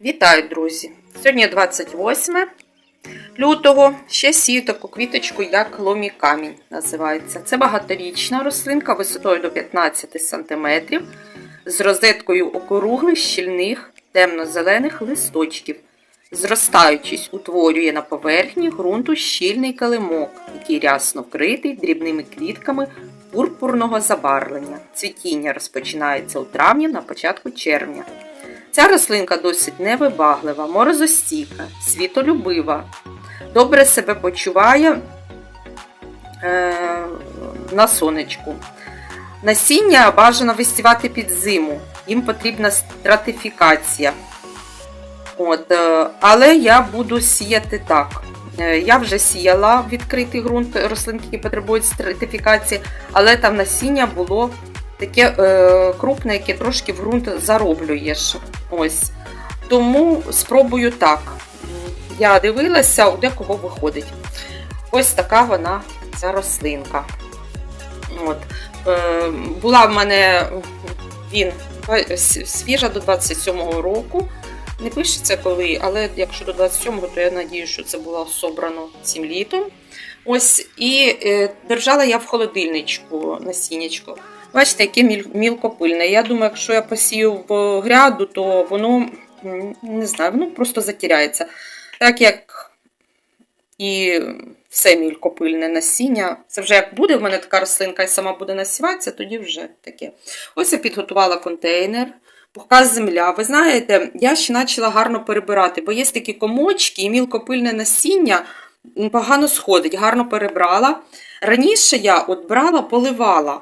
Вітаю, друзі! Сьогодні 28 лютого. Ще сію таку квіточку, як ломі камінь називається. Це багаторічна рослинка висотою до 15 см з розеткою округлих, щільних, темно-зелених листочків. Зростаючись, утворює на поверхні ґрунту щільний килимок, який рясно вкритий дрібними квітками пурпурного забарвлення. Цвітіння розпочинається у травні на початку червня. Ця рослинка досить невибаглива, морозостійка, світолюбива, добре себе почуває е, на сонечку. Насіння бажано висівати під зиму, їм потрібна стратифікація. От, е, але я буду сіяти так. Е, Я вже сіяла відкритий ґрунт рослинки, які потребують стратифікації, але там насіння було таке е, крупне, яке трошки в ґрунт зароблюєш. Ось. Тому спробую так. Я дивилася, у декого виходить. Ось така вона, ця рослинка. От. Е, була в мене він свіжа до 27-го року. Не пишеться коли, але якщо до 27-го, то я надію, що це було собрано цим літом. Ось, і е, держала я в холодильничку насіннячко. Бачите, яке мілкопильне. Я думаю, якщо я посію в гряду, то воно не знаю, воно просто затіряється. Так як і все мілкопильне насіння. Це вже як буде в мене така рослинка і сама буде насіватися, тоді вже таке. Ось я підготувала контейнер. Пухка земля. Ви знаєте, я ще почала гарно перебирати, бо є такі комочки і мілкопильне насіння погано сходить, гарно перебрала. Раніше я от брала, поливала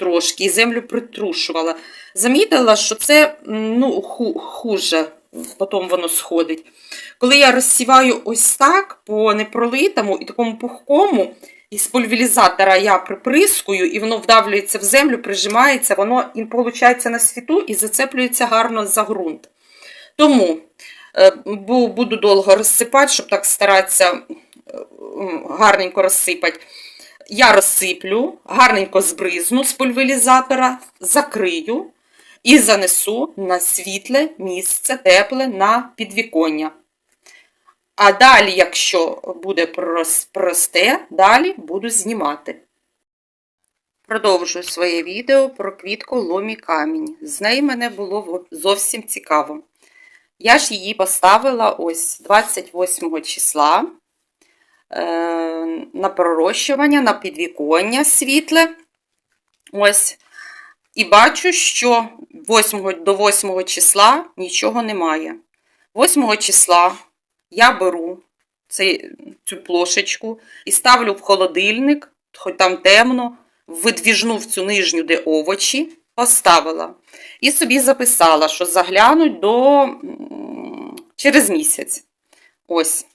трошки і землю притрушувала. Замітила, що це ну, ху- хуже, потім воно сходить. Коли я розсіваю ось так по непролитому і такому пухкому, із пульверізатора я приприскую, і воно вдавлюється в землю, прижимається, воно і виходить на світу і зацеплюється гарно за ґрунт. Тому е, буду довго розсипати, щоб так старатися е, гарненько розсипати. Я розсиплю, гарненько збризну з пульверізатора, закрию і занесу на світле місце, тепле на підвіконня. А далі, якщо буде просте, далі буду знімати. Продовжую своє відео про квітку ломі камінь. З неї мене було зовсім цікаво. Я ж її поставила ось 28 числа на пророщування, на підвіконня світле. Ось. І бачу, що 8, до 8 числа нічого немає. 8 числа я беру цей, цю плошечку і ставлю в холодильник, хоч там темно, видвіжну в цю нижню, де овочі, поставила. І собі записала, що заглянуть до через місяць. Ось.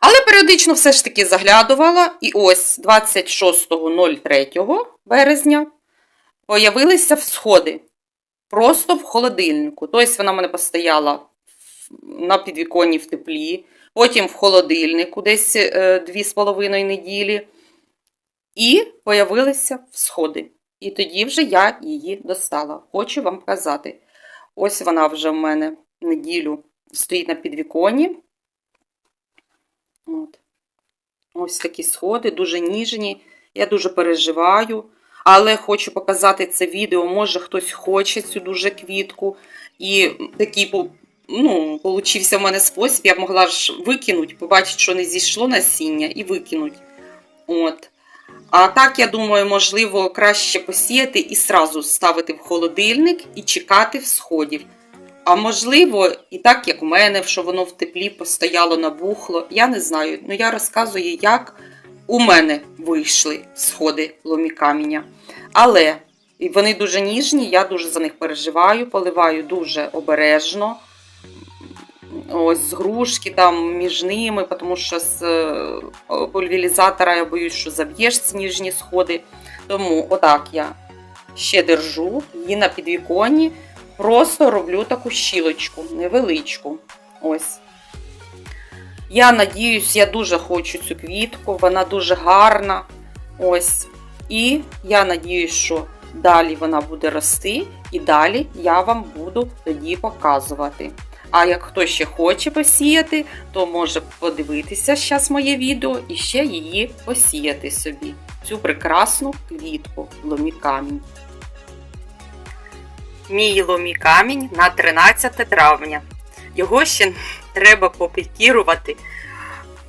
Але періодично все ж таки заглядувала, і ось 26.03 березня появилися всходи. Просто в холодильнику. Тобто вона в мене постояла на підвіконні в теплі, потім в холодильнику десь е, дві з половиною неділі. І появилися всходи. І тоді вже я її достала. Хочу вам показати. Ось вона вже в мене неділю стоїть на підвіконні. От. Ось такі сходи, дуже ніжні. Я дуже переживаю. Але хочу показати це відео. Може, хтось хоче цю дуже квітку. І такий ну, получився в мене спосіб. Я могла ж викинути, побачити, що не зійшло насіння, і викинути. От. А так, я думаю, можливо, краще посіяти і сразу ставити в холодильник і чекати всходів. А можливо, і так, як у мене, що воно в теплі постояло, набухло. Я не знаю. Ну, я розказую, як у мене вийшли сходи ломі каменя. Але вони дуже ніжні, я дуже за них переживаю, поливаю дуже обережно. Ось з грушки там між ними, тому що з е, пульверізатора я боюсь, що заб'єш ці ніжні сходи. Тому отак я ще держу її на підвіконні. Просто роблю таку щілочку, невеличку. Ось. Я надіюсь, я дуже хочу цю квітку, вона дуже гарна. Ось. І я надіюсь, що далі вона буде рости, і далі я вам буду тоді показувати. А як хто ще хоче посіяти, то може подивитися зараз моє відео і ще її посіяти собі. Цю прекрасну квітку ломікамінь. Мій ломікамінь на 13 травня. Його ще треба попікірувати.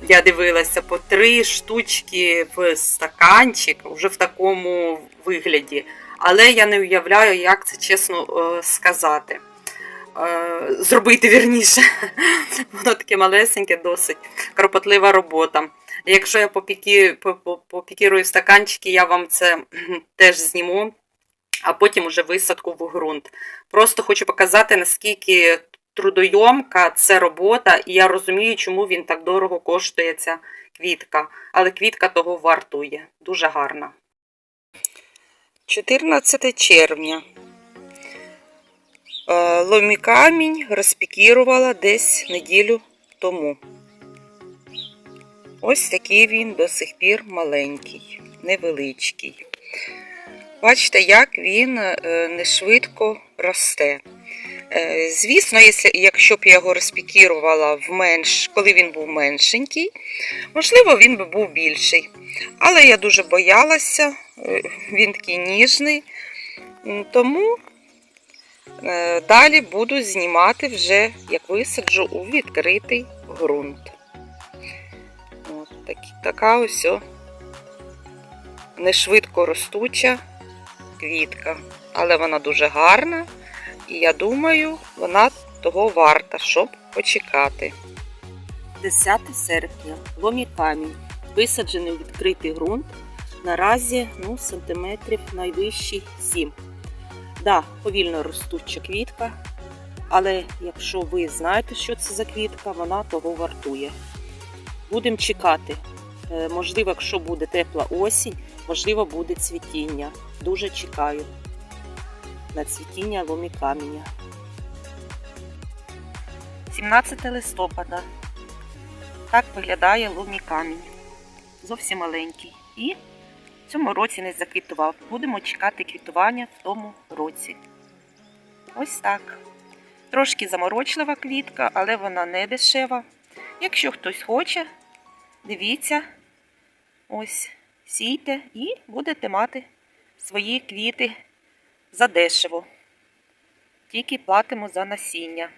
Я дивилася по три штучки в стаканчик, вже в такому вигляді. Але я не уявляю, як це чесно е, сказати. Е, Зробити вірніше. Воно таке малесеньке, досить кропотлива робота. Якщо я попікі, по- по- попікірую стаканчики, я вам це теж зніму, а потім уже висадку в ґрунт. Просто хочу показати, наскільки трудойомка це робота, і я розумію, чому він так дорого коштує ця квітка. Але квітка того вартує. Дуже гарна. 14 червня. Е, Ломікамінь розпікірувала десь неділю тому. Ось такий він до сих пір маленький, невеличкий. Бачите, як він е, не швидко росте. Е, Звісно, якщо- б я його розпікірувала в менш, коли він був меншенький, можливо, він би був більший. Але я дуже боялася, е, він такий ніжний, тому далі буду знімати вже, як висаджу у відкритий ґрунт. От так, така ось нешвидко ростуча квітка, але вона дуже гарна. І я думаю, вона того варта, щоб почекати. 10 серпня. Ломі камінь. Висаджений у відкритий ґрунт. Наразі ну, сантиметрів найвищий 7. Да, повільно ростуча квітка. Але якщо ви знаєте, що це за квітка, вона того вартує. Будемо чекати. Е, Можливо, якщо буде тепла осінь, можливо, буде цвітіння. Дуже чекаю на цвітіння ломі каменя. 17 листопада. Так виглядає ломі камінь. Зовсім маленький. І в цьому році не заквітував. Будемо чекати квітування в тому році. Ось так. Трошки заморочлива квітка, але вона не дешева. Якщо хтось хоче, дивіться, ось, сійте і будете мати свої квіти задешево. Тільки платимо за насіння.